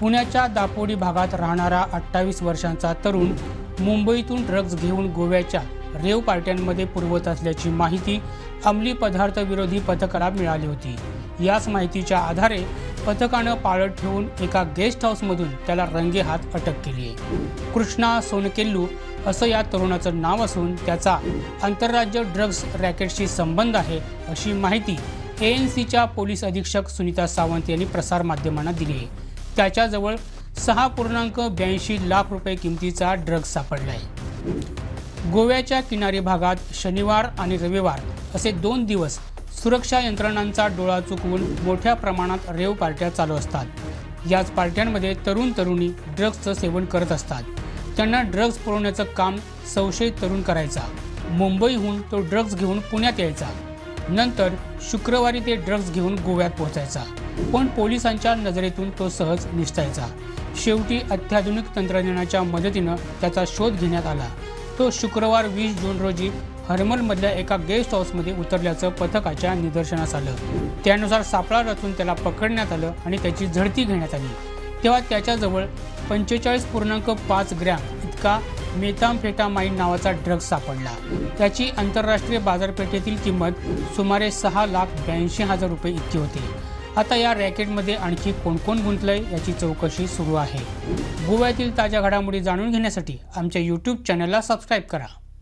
पुण्याच्या दापोडी भागात राहणारा अठ्ठावीस वर्षांचा तरुण मुंबईतून ड्रग्ज घेऊन गोव्याच्या रेव पार्ट्यांमध्ये पुरवत असल्याची माहिती अंमली पदार्थ विरोधी पथकाला मिळाली होती. याच माहितीच्या आधारे पथकानं पाळत ठेवून एका गेस्ट हाऊसमधून त्याला रंगेहात अटक केली आहे. कृष्णा सोनकेल्लू असं या तरुणाचं नाव असून त्याचा आंतरराज्य ड्रग्ज रॅकेटशी संबंध आहे अशी माहिती ए एन सीच्या पोलीस अधीक्षक सुनीता सावंत यांनी प्रसारमाध्यमांना दिली आहे. त्याच्याजवळ सहा पूर्णांक ब्याऐंशी लाख रुपये किमतीचा ड्रग सापडला आहे गोव्याच्या किनारी भागात शनिवार आणि रविवार असे दोन दिवस सुरक्षा यंत्रणांचा डोळा चुकवून मोठ्या प्रमाणात रेव पार्ट्या चालू असतात. याच पार्ट्यांमध्ये तरुण तरुणी ड्रग्जचं सेवन करत असतात. त्यांना ड्रग्ज पुरवण्याचं काम संशयित तरुण करायचा. मुंबईहून तो ड्रग्ज घेऊन पुण्यात यायचा. नंतर शुक्रवारी ते ड्रग्ज घेऊन गोव्यात पोहोचायचा. पण पोलिसांच्या नजरेतून तो सहज निसटायचा. शेवटी अत्याधुनिक तंत्रज्ञानाच्या मदतीनं त्याचा शोध घेण्यात आला. तो शुक्रवार वीस जून रोजी हरमलमधल्या एका गेस्ट हाऊसमध्ये उतरल्याचं पथकाच्या निदर्शनास आलं. त्यानुसार सापळा रचून त्याला पकडण्यात आलं आणि त्याची झडती घेण्यात आली. तेव्हा त्याच्याजवळ पंचेचाळीस पूर्णांक पाच ग्रॅम इतका मेथाम्फेटामाइन नावाचा ड्रग सापडला. त्याची आंतरराष्ट्रीय बाजारपेठेतील किंमत सुमारे सहा लाख ब्याऐंशी हजार रुपये इतकी होती. आता या रॅकेटमध्ये आणखी कोण कोण गुंतलंय याची चौकशी सुरू आहे. गोव्यातील ताज्या घडामोडी जाणून घेण्यासाठी आमच्या यूट्यूब चॅनलला सबस्क्राईब करा.